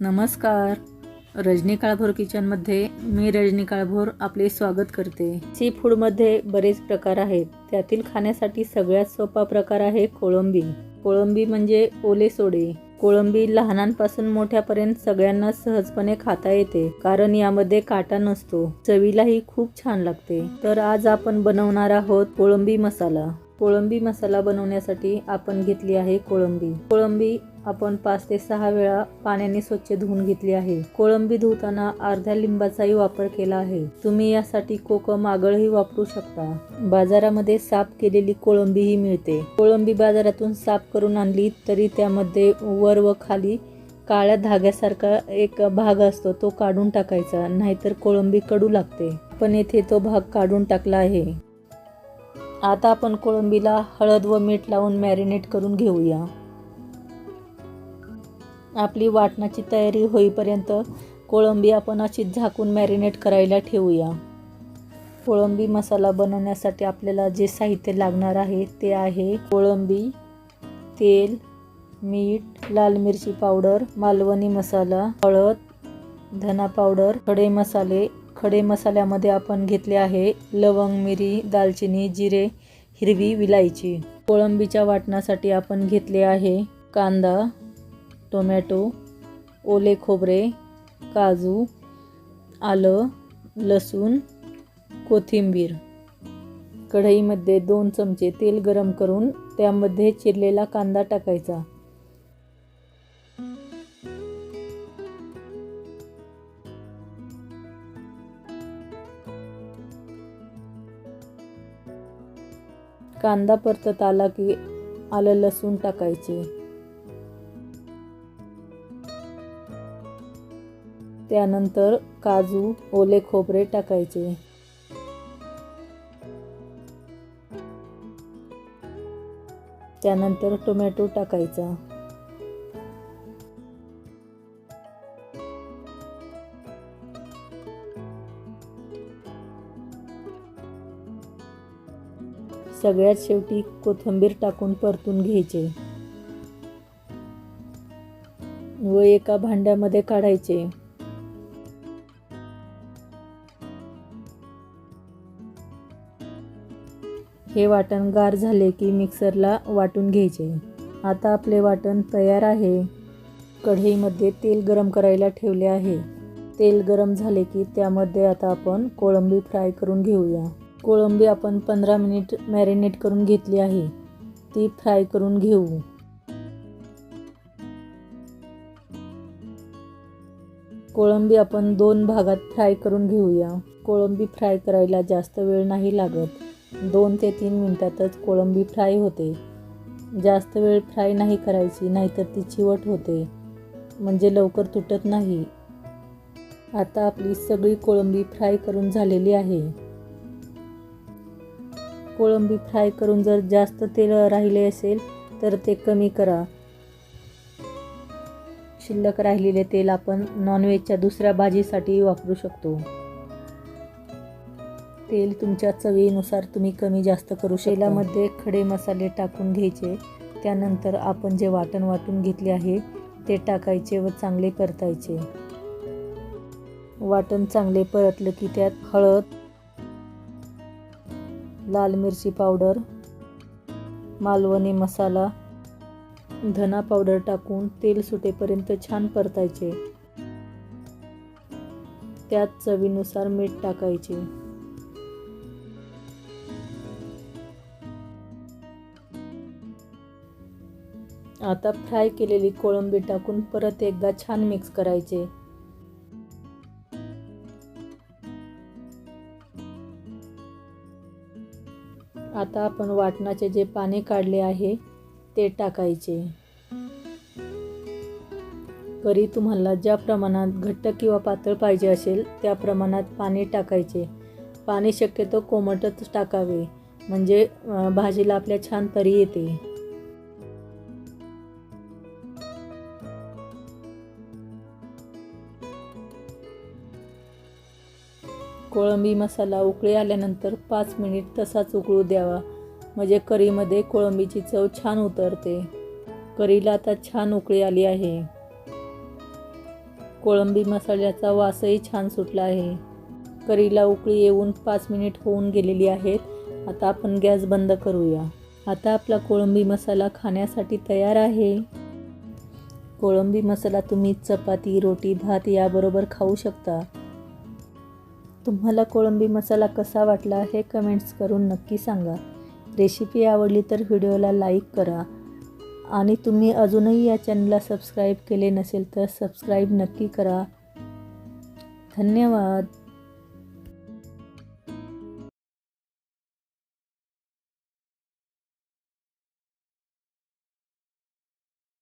नमस्कार. रजनी काळभोर किचनमध्ये मी रजनी काळभोर आपले स्वागत करते. सी फूडमध्ये बरेच प्रकार आहेत. त्यातील खाण्यासाठी सगळ्यात सोपा प्रकार आहे कोळंबी. कोळंबी म्हणजे ओले सोडे. कोळंबी लहानांपासून मोठ्यापर्यंत सगळ्यांना सहजपणे खाता येते कारण यामध्ये काटा नसतो. चवीलाही खूप छान लागते. तर आज आपण बनवणार आहोत कोळंबी मसाला. कोळंबी मसाला बनवण्यासाठी आपण घेतली आहे कोळंबी. कोळंबी आपण पाच ते सहा वेळा पाण्याने स्वच्छ धुवून घेतली आहे. कोळंबी धुताना अर्ध्या लिंबाचाही वापर केला आहे. तुम्ही यासाठी कोकम आगळही वापरू शकता. बाजारामध्ये साफ केलेली कोळंबीही मिळते. कोळंबी बाजारातून साफ करून आणली तरी त्यामध्ये वर व खाली काळ्या धाग्यासारखा एक भाग असतो तो काढून टाकायचा नाहीतर कोळंबी कडू लागते. पण येथे तो भाग काढून टाकला आहे. आता आपण कोळंबीला हळद व मीठ लावून मॅरिनेट करून घेऊया. आपली वाटणाची तयारी होईपर्यंत कोळंबी आपण अशीच झाकून मॅरिनेट करायला ठेवूया. कोळंबी मसाला बनवण्यासाठी आपल्याला जे साहित्य लागणार आहे ते आहे कोळंबी तेल मीठ लाल मिरची पावडर मालवणी मसाला हळद धना पावडर खडे मसाले. खडे मसाल्यामध्ये आपण घेतले आहे लवंग मिरी दालचिनी जिरे हिरवी विलायची. कोळंबीच्या वाटणासाठी आपण घेतले आहे कांदा टोमॅटो ओले खोबरे काजू आलं लसूण कोथिंबीर. कढईमध्ये दोन चमचे तेल गरम करून त्यामध्ये चिरलेला कांदा टाकायचा. कांदा परतत आला की आलं लसूण टाकायचे. त्यानंतर काजू ओले खोबरे टाकायचे. त्यानंतर टोमॅटो टाकायचा. सगळ्यात शेवटी कोथिंबीर टाकून परतून घ्यायचे. व एका भांड्यामध्ये काढायचे. हे वाटण गार झाले की मिक्सरला वाटून घ्यायचे. आता आपले वाटण तयार आहे. कढईमध्ये तेल गरम करायला ठेवले आहे. तेल गरम झाले की त्यामध्ये आता आपण कोळंबी फ्राय करून घेऊया. कोळंबी आपण पंधरा मिनिट मॅरिनेट करून घेतली आहे. ती फ्राय करून घेऊ. कोळंबी आपण दोन भागात फ्राय करून घेऊया. कोळंबी फ्राय करायला जास्त वेळ नाही लागत. दोन ते तीन मिनटातच कोळंबी फ्राय होते. जास्त वेळ फ्राय नाही करायची नाहीतर ती चिवट होते. म्हणजे लवकर तुटत नाही. आता आपली सगळी कोळंबी फ्राय करून झालेली आहे. कोळंबी फ्राय करून जर जास्त तेल राहिले असेल तर ते कमी करा. शिल्लक राहिलेले तेल आपण नॉनव्हेजच्या दुसऱ्या भाजीसाठी वापरू शकतो. तेल तुमच्या चवीनुसार तुम्ही कमी जास्त करू तेलामध्ये खडे मसाले टाकून घ्यायचे. त्यानंतर आपण जे वाटण वाटून घेतले आहे ते टाकायचे व चांगले परतायचे. वाटण चांगले परतलं की त्यात हळद लाल मिरची पावडर मालवणी मसाला धना पावडर टाकून तेल सुटेपर्यंत छान परतायचे. त्यात चवीनुसार मीठ टाकायचे. आता फ्राय केलेली कोळंबी टाकून परत एकदा छान मिक्स करायचे. आता आपण वाटणाचे जे पाणी काढले आहे ते टाकायचे. करी तुम्हाला ज्या प्रमाणात घट्ट किंवा पातळ पाहिजे असेल त्या प्रमाणात पाणी टाकायचे. पाणी शक्यतो कोमटच टाकावे म्हणजे भाजीला आपल्या छान तरी येते. कोळंबी मसाला उकळी आल्यानंतर पाच मिनिट तसाच उकळू द्यावा. म्हणजे करीमध्ये कोळंबीची चव छान उतरते. करीला आता छान उकळी आली आहे. कोळंबी मसाल्याचा वासही छान सुटला आहे. करीला उकळी येऊन पाच मिनिट होऊन गेलेली आहेत. आता आपण गॅस बंद करूया. आता आपला कोळंबी मसाला खाण्यासाठी तयार आहे. कोळंबी मसाला तुम्ही चपाती रोटी भात याबरोबर खाऊ शकता. तुम्हाला कोळंबी मसाला कसा वाटला हे कमेंट्स करून नक्की सांगा. रेसिपी आवडली तर व्हिडिओला लाईक करा. आणि तुम्ही अजूनही या चॅनलला सबस्क्राईब केले नसेल तर सबस्क्राईब नक्की करा. धन्यवाद.